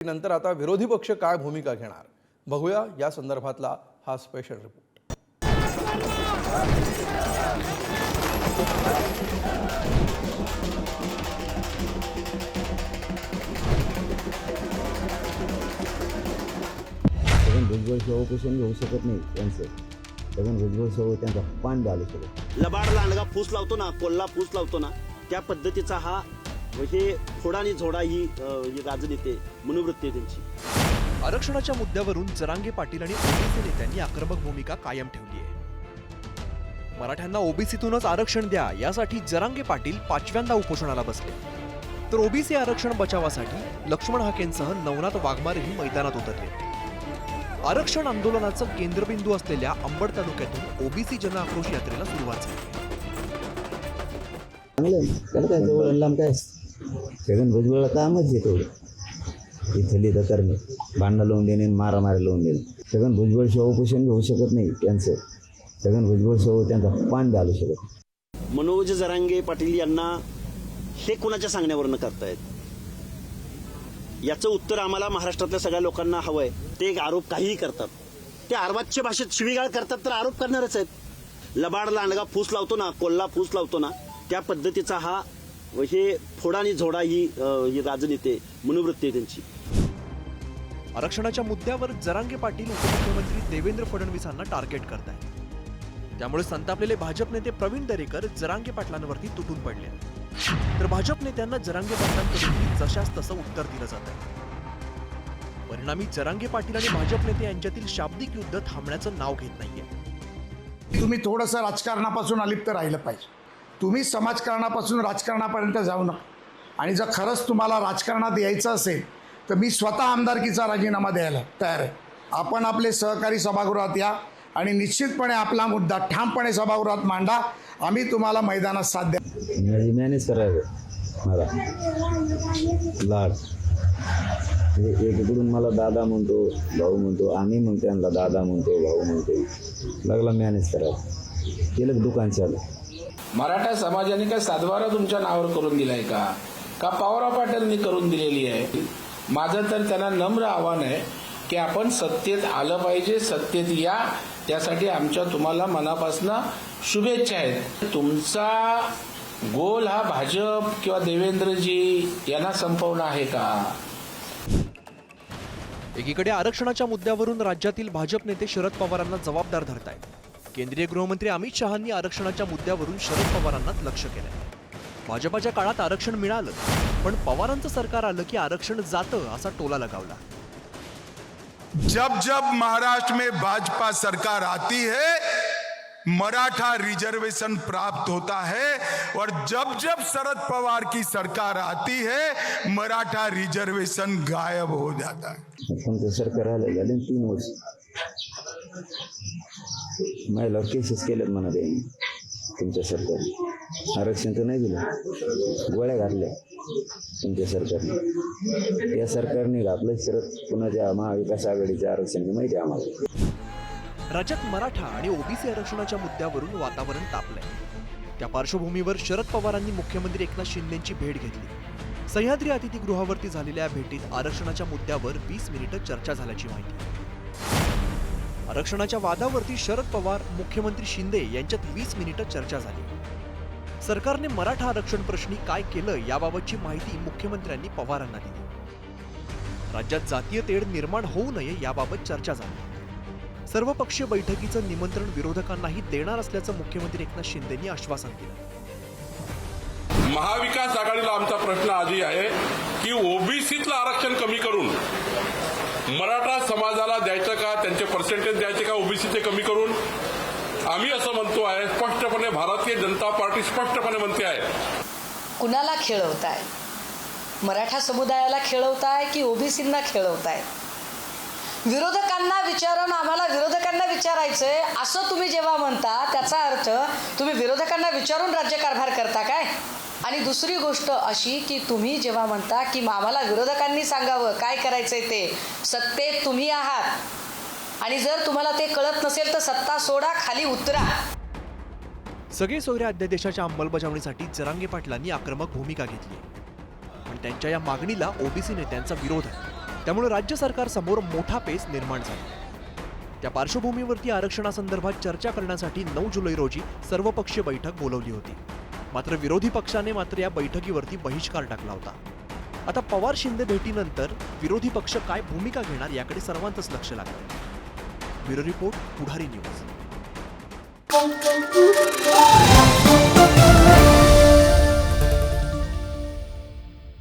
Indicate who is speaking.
Speaker 1: नंतर आता विरोधी पक्ष काय भूमिका घेणार? बघूया या संदर्भातला हा स्पेशल रिपोर्ट
Speaker 2: भुजबळ घेऊ शकत नाही त्यांचं छगन भुजबळ शिवाय त्यांचा पान घालू शकत
Speaker 3: लबाड लांडगा फूस लावतो ना कोल्हा फूस लावतो ना त्या पद्धतीचा हा हे फोडा आणि झोडा ही राजनीती मनोवृत्ती आहे त्यांची.
Speaker 4: आरक्षणाच्या मुद्द्यावरून जरांगे पाटील आणि ओबीसी नेत्यांनी आक्रमक भूमिका कायम ठेवली आहे. मराठ्यांना ओबीसीतूनच आरक्षण द्या यासाठी जरांगे पाटील पाचव्यांदा उपोषणाला बसले. तर ओबीसी आरक्षण बचावासाठी लक्ष्मण हाकेंसह नवनाथ वाघमारेही मैदानात उतरले. आरक्षण आंदोलनाचं केंद्रबिंदू असलेल्या अंबड तालुक्यातून ओबीसी जन आक्रोश यात्रेला सुरुवात झाली.
Speaker 2: चांगलं छगन भुजबळला कामच आहे तेवढं. इथली तर करणे. भांडणं लावून देणे आणि मारामारी लावून देणे. छगन भुजबळ शिवाय उपोषण घेऊ शकत नाही त्यांचं. छगन भुजबळ शिवाय त्यांचा पान घालू शकत
Speaker 3: मनोज जरांगे पाटील यांना हे कुणाच्या सांगण्यावरनं करतायत? याचं उत्तर आम्हाला महाराष्ट्रातल्या सगळ्या लोकांना हवंय. ते एक आरोप काहीही करतात. ते अर्वाच्य भाषेत शिवीगाळ करतात तर आरोप करणारच आहेत. लबाड लांडगा फूस लावतो ना कोल्हा फूस लावतो ना त्या पद्धतीचा हा हे फोडा आणि झोडा ही ही राजनीती आहे मनोवृत्ती आहे त्यांची.
Speaker 4: आरक्षणाच्या मुद्द्यावर जरांगे पाटील उपमुख्यमंत्री देवेंद्र फडणवीसांना टार्गेट करत आहेत त्यामुळे संतापलेले भाजप नेते प्रवीण दरेकर जरांगे पाटलांवरती तुटून पडले तर भाजप नेत्यांना जरांगे पाटलांकडून जशास तसं उत्तर दिलं जात आहे. परिणामी जरांगे पाटील आणि भाजप नेते यांच्यातील शाब्दिक युद्ध थांबण्याचं नाव घेत नाहीये.
Speaker 5: तुम्ही थोडंसं राजकारणापासून अलिप्त राहिलं पाहिजे. तुम्ही समाजकारणापासून राजकारणापर्यंत जाऊ नका. आणि जर खरंच तुम्हाला राजकारणात यायचं असेल तर मी स्वतः आमदारकीचा राजीनामा द्यायला तयार आहे. आपण आपले सहकारी सभागृहात या आणि निश्चितपणे आपला मुद्दा ठामपणे सभागृहात मांडा. आम्ही तुम्हाला मैदानात साथ द्या.
Speaker 2: म्हणजे मॅनेज करायचं मला. लाड. म्हणजे मला दादा म्हणतो भाऊ म्हणतो आम्ही म्हणतो त्यांना दादा म्हणतो भाऊ म्हणतो. लागला मॅनेज करायला. केलं दुकान चालू?
Speaker 6: मराठा समाजाने काय सातबारा तुमच्या नावावर करून दिलाय का? का पवारराव पाटीलनी करून दिलेली आहे? माझं तर त्यांना नम्र आव्हान आहे की आपण सत्तेत आलं पाहिजे सत्तेत या. त्यासाठी आमच्या तुम्हाला मनापासून शुभेच्छा आहेत. तुमचा गोल हा भाजप किंवा देवेंद्रजी यांना संपवणं आहे का?
Speaker 4: एकीकडे आरक्षणाच्या मुद्द्यावरून राज्यातील भाजप नेते शरद पवारांना जबाबदार धरतायत. केंद्रीय गृहमंत्री अमित शहांनी आरक्षणाच्या मुद्द्यावरून शरद पवारांनाच लक्ष केलंय. भाजपाच्या काळात आरक्षण मिळालं पण पवारांचं सरकार आलं की आरक्षण जातं असा टोला लगावला.
Speaker 7: जब जब महाराष्ट्र में भाजपा सरकार आती है मराठा रिजर्वेशन प्राप्त होता है और जब जब शरद पवार की सरकार आती है मराठा रिजर्वेशन गायब हो जाता है।
Speaker 2: सरकार आलं तीन वर्ष. महिला केसेस केल्यात म्हणा त्यांनी तुमच्या सरकारने. आरक्षण तर नाही दिलं. गोळ्या घातल्या तुमच्या सरकारने. या सरकारने घातलं शरद. पुन्हा महाविकास आघाडीचे आरक्षण माहिती आहे आम्हाला.
Speaker 4: राज्यात मराठा आणि ओबीसी आरक्षणाच्या मुद्द्यावरून वातावरण तापलंय. त्या पार्श्वभूमीवर शरद पवारांनी मुख्यमंत्री एकनाथ शिंदेची भेट घेतली. सह्याद्री अतिथीगृहावरती झालेल्या भेटीत आरक्षणाच्या मुद्द्यावर वीस मिनिटं चर्चा झाल्याची माहिती. आरक्षणाच्या वादावरती शरद पवार मुख्यमंत्री शिंदे यांच्यात वीस मिनिटं चर्चा झाली. सरकारने मराठा आरक्षण प्रश्नी काय केलं याबाबतची माहिती मुख्यमंत्र्यांनी पवारांना दिली. राज्यात जातीय तेढ निर्माण होऊ नये याबाबत चर्चा झाली. सर्वपक्षीय बैठकीचं निमंत्रण विरोधकांनाही देणार असल्याचं मुख्यमंत्री एकनाथ शिंदेनी आश्वासन दिलं.
Speaker 8: महाविकास आघाडीला आमचा प्रश्न आधी आहे की ओबीसीतलं आरक्षण कमी करून मराठा समाजाला द्यायचं का? त्यांचे पर्सेंटेज द्यायचे का? ओबीसीचे कमी करून? आम्ही असं म्हणतो आहे स्पष्टपणे भारतीय जनता पार्टी स्पष्टपणे म्हणते आहे.
Speaker 9: कुणाला खेळवताय? मराठा समुदायाला खेळवताय की ओबीसींना खेळवताय? विरोधकांना विचारून आम्हाला विरोधकांना विचारायचंय. असं तुम्ही जेव्हा म्हणता त्याचा अर्थ तुम्ही विरोधकांना विचारून राज्यकारभार करता काय? आणि दुसरी गोष्ट अशी की तुम्ही जेव्हा म्हणता की आम्हाला विरोधकांनी सांगावं काय करायचंय ते? सत्तेत तुम्ही आहात. आणि जर तुम्हाला ते कळत नसेल तर सत्ता सोडा खाली उतरा.
Speaker 4: सगळे सोयऱ्या अध्यादेशाच्या अंमलबजावणीसाठी जरांगे पाटलांनी आक्रमक भूमिका घेतली पण त्यांच्या या मागणीला ओबीसी नेत्यांचा विरोध आहे. त्यामुळे राज्य सरकारसमोर मोठा पेच निर्माण झाला. त्या पार्श्वभूमीवरती आरक्षणासंदर्भात चर्चा करण्यासाठी नऊ जुलै रोजी सर्वपक्षीय बैठक बोलवली होती. मात्र विरोधी पक्षाने मात्र या बैठकीवरती बहिष्कार टाकला होता. आता पवार शिंदे भेटीनंतर विरोधी पक्ष काय भूमिका घेणार याकडे सर्वांचंच लक्ष लागलं. Bureau report Pudhari news.